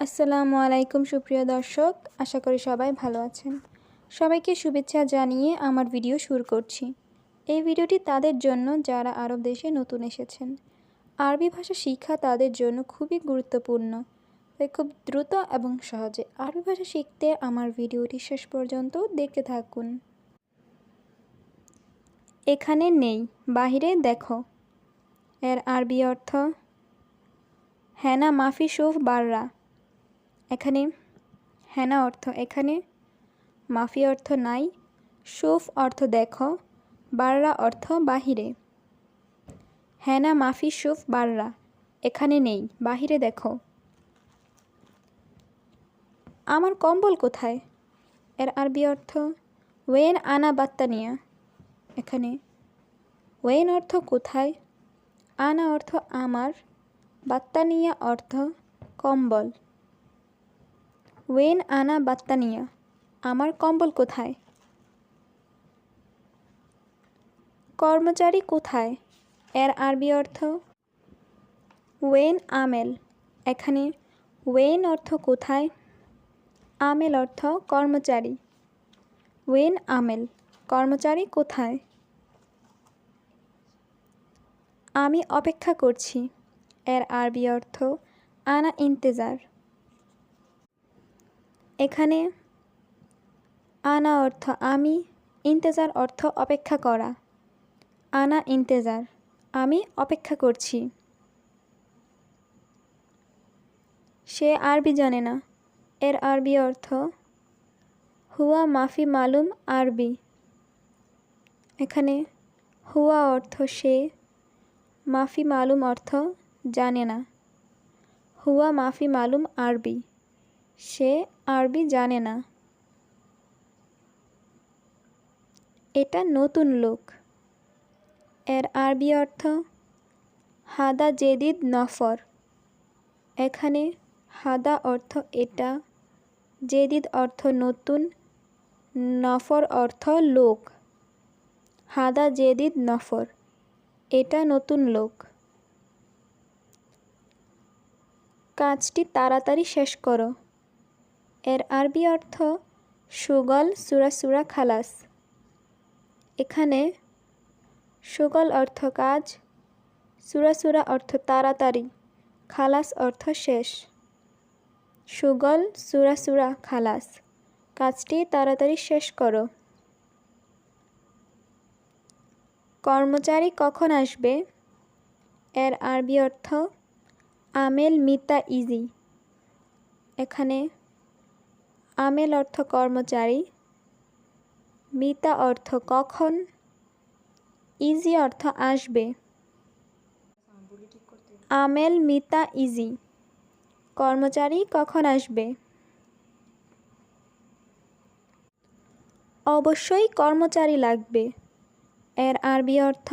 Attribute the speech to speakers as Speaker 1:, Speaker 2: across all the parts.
Speaker 1: আসসালামু আলাইকুম, সুপ্রিয় দর্শক। আশা করি সবাই ভালো আছেন। সবাইকে শুভেচ্ছা জানিয়ে আমার ভিডিও শুরু করছি। এই ভিডিওটি তাদের জন্য যারা আরব দেশে নতুন এসেছেন। আরবি ভাষা শিক্ষা তাদের জন্য খুবই গুরুত্বপূর্ণ। তাই খুব দ্রুত এবং সহজে আরবি ভাষা শিখতে আমার ভিডিওটি শেষ পর্যন্ত দেখতে থাকুন। এখানে নেই, বাহিরে দেখো। এর আরবি অর্থ, হ্যানা মাফি সুফ বাররা। এখানে হেনা অর্থ এখানে, মাফি অর্থ নাই, সুফ অর্থ দেখো, বাররা অর্থ বাহিরে। হেনা, মাফি, সুফ, বাররা, এখানে নেই, বাহিরে দেখো। আমার কম্বল কোথায়? এর আরবি অর্থ, ওয়েন আনা বাত্তানিয়া এখানে, ওয়েন অর্থ কোথায়? আনা অর্থ আমার বাত্তানিয়া অর্থ কম্বল। ওয়েন আনা বাত্তানিয়া আমার কম্বল কোথায়? কর্মচারী কোথায়? এর আরবি অর্থ, ওয়েন আমেল। এখানে ওয়েন অর্থ কোথায়? আমেল অর্থ কর্মচারী। ওয়েন আমেল, কর্মচারী কোথায়? আমি অপেক্ষা করছি, এর আরবি অর্থ, আনা ইন্তেজার। এখানে আনা অর্থ আমি, ইন্তেজার অর্থ অপেক্ষা করা। আনা, ইন্তেজার, আমি অপেক্ষা করছি। সে আরবি জানে না। এর আরবি অর্থ, হুয়া মাফি মালুম আরবি। এখানে হুয়া অর্থ সে, মাফি মালুম অর্থ জানে না। হুয়া মাফি মালুম আরবি। সে আরবি জানে না। এটা নতুন লোক। এর আরবি অর্থ, হাদা জেদিদ নফর। এখানে হাদা অর্থ এটা, জেদিদ অর্থ নতুন, নফর অর্থ লোক। হাদা জেদিদ নফর। এটা নতুন লোক। কাজটি তাড়াতাড়ি শেষ করো। এর আরবি অর্থ সুগল সুরা সুরা খালাস। এখানে সুগল অর্থ কাজ, সুরা সুরা অর্থ তাড়াতাড়ি, খালাস অর্থ শেষ। সুগল সুরা সুরা খালাস, কাজটি তাড়াতাড়ি শেষ করো। কর্মচারী কখন আসবে? এর আরবি অর্থ আমেল মিতা ইজি। এখানে আমেল অর্থ কর্মচারী, মিতা অর্থ কখন, ইজি অর্থ আসবে। আমেল, মিতা, ইজি। কর্মচারী কখন আসবে? অবশ্যই কর্মচারী লাগবে। এর আরবি অর্থ,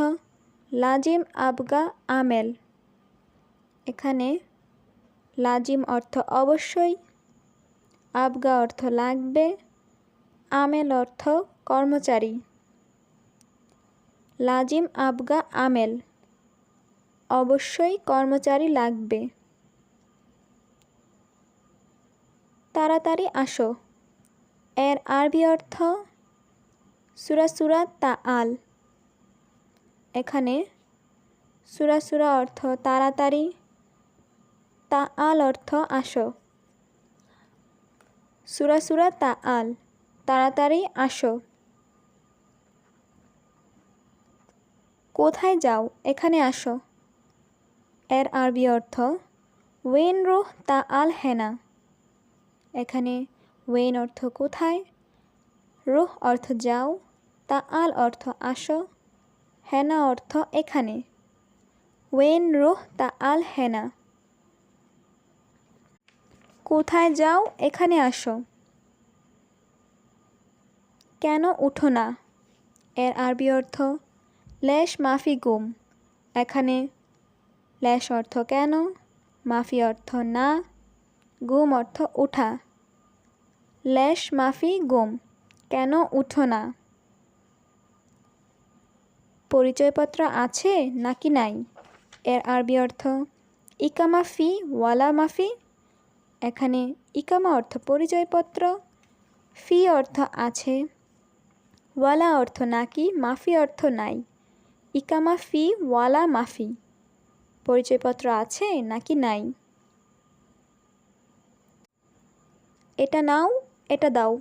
Speaker 1: লাজিম আবগা আমেল। এখানে লাজিম অর্থ অবশ্যই আবগা অর্থ লাগবে, আমেল অর্থ কর্মচারী। লাজিম আবগা আমেল, অবশ্যই কর্মচারী লাগবে। তাড়াতাড়ি আসো। এর আরবি অর্থ, সুরা সুরা তা আল। এখানে সুরা সুরা অর্থ তাড়াতাড়ি, তা আল অর্থ আসো। সুরা সুরা তা আল, তাড়াতাড়ি আসো। কোথায় যাও? এখানে আসো। এর আরবি অর্থ, ওয়েন রোহ তা আল হেনা। এখানে ওয়েন অর্থ কোথায়? রোহ অর্থ যাও। তা আল অর্থ আসো। হেনা অর্থ এখানে। ওয়েন রোহ তা আল হেনা। কোথায় যাও, এখানে আসো। কেন উঠো না? এর আরবি অর্থ, লেশ মাফি গুম। এখানে লেশ অর্থ কেন? মাফি অর্থ না। গুম অর্থ উঠা। লেশ মাফি গুম। কেন উঠো না? পরিচয়পত্র আছে নাকি নাই? এর আরবি অর্থ ইকামা ফি ওয়ালা মাফি এখানে ইকামা অর্থ পরিচয়পত্র, ফি অর্থ আছে, ওয়ালা অর্থ নাকি, মাফি অর্থ নাই। ইকামা ফি, ওয়ালা মাফি। পরিচয়পত্র আছে নাকি নাই? এটা নাও, এটা দাও।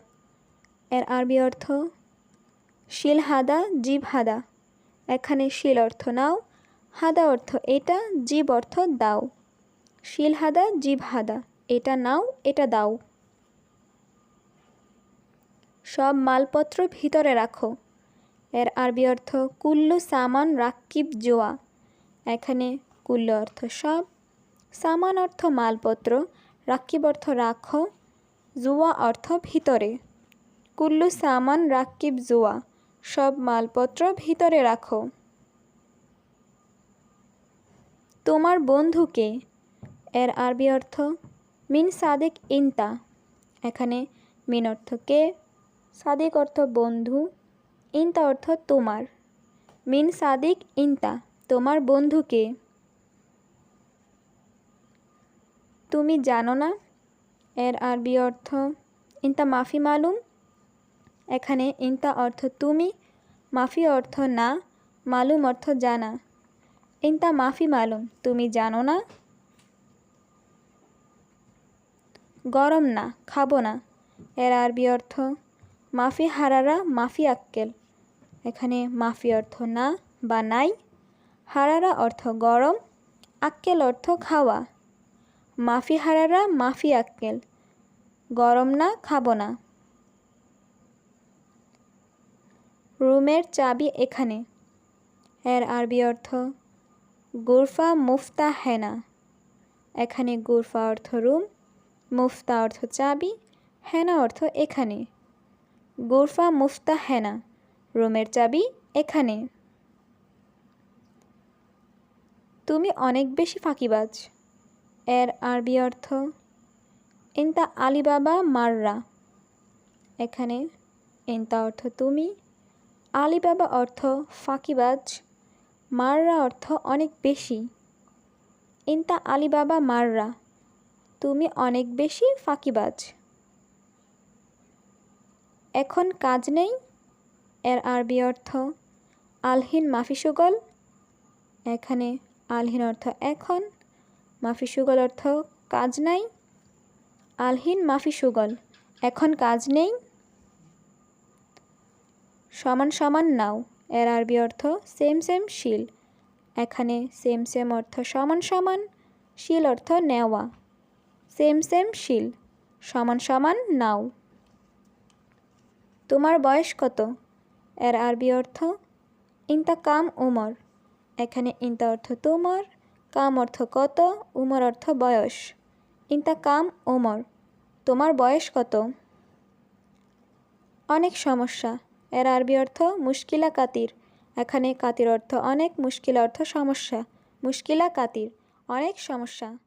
Speaker 1: এর আরবি অর্থ, শিল হাদা, জীব হাদা। এখানে শিল অর্থ নাও, হাদা অর্থ এটা, জীব অর্থ দাও। শিল হাদা, জীব হাদা। এটা নাও, এটা দাও। সব মালপত্র ভিতরে রাখো। এর আরবি অর্থ, কুল্লু সামান রাক্কিব জোয়া। এখানে কুল্লু অর্থ সব, সামান অর্থ মালপত্র, রাক্কিব অর্থ রাখো, জুয়া অর্থ ভিতরে। কুল্লু সামান রাক্কিব জুয়া, সব মালপত্র ভিতরে রাখো। তোমার বন্ধুকে এর আরবি অর্থ মিন সাদেক ইনতা। এখানে মিন অর্থ কে? সাদিক অর্থ বন্ধু, ইনতা অর্থ তোমার। মিন সাদিক ইনতা, তোমার বন্ধুকে তুমি জানো না? এর আরবি অর্থ ইনতা মাফি মালুম। এখানে ইনতা অর্থ তুমি, মাফি অর্থ না, মালুম অর্থ জানা। ইনতা মাফি মালুম, তুমি জানো না? গরম না, খাব না। এর আরবি অর্থ, মাফি হারারা, মাফি আক্কেল। এখানে মাফি অর্থ না বা নাই। হারারা অর্থ গরম, আক্কেল অর্থ খাওয়া। মাফি হারারা, মাফি আক্কেল। গরম না, খাব না। রুমের চাবি এখানে। এর আরবি অর্থ, গুরফা মুফতা হেনা এখানে গুরফা অর্থ রুম মুফতা অর্থ চাবি, হেনা অর্থ এখানে। গুরফা মুফতা হেনা, রোমের চাবি এখানে। তুমি অনেক বেশি ফাঁকিবাজ। এর আরবি অর্থ, ইনতা আলিবাবা মাররা। এখানে ইনতা অর্থ তুমি, আলিবাবা অর্থ ফাঁকিবাজ, মাররা অর্থ অনেক বেশি। ইনতা আলিবাবা মাররা। তুমি অনেক বেশি ফাঁকিবাজ। এখন কাজ নেই, এর আরবি অর্থ আলহিন মাফি সুগল এখানে আলহিন অর্থ এখন মাফি সুগল অর্থ কাজ নাই। আলহিন মাফি সুগল এখন কাজ নেই। সমান সমান নাও, এর আরবি অর্থ সেম সেম শিল। এখানে সেম সেম অর্থ সমান সমান, শিল অর্থ নেওয়া। সেম সেম শিল, সমান সমান নাও। তোমার বয়স কত? এর আরবি অর্থ, ইনতা কাম উমর। এখানে ইনতা অর্থ তোমার, কাম অর্থ কত, উমর অর্থ বয়স। ইনতা কাম ওমর তোমার বয়স কত? অনেক সমস্যা। এর আরবি অর্থ, মুশকিলা কাতির। এখানে কাতির অর্থ অনেক, মুশকিলা অর্থ সমস্যা। মুশকিলা কাতির। অনেক সমস্যা।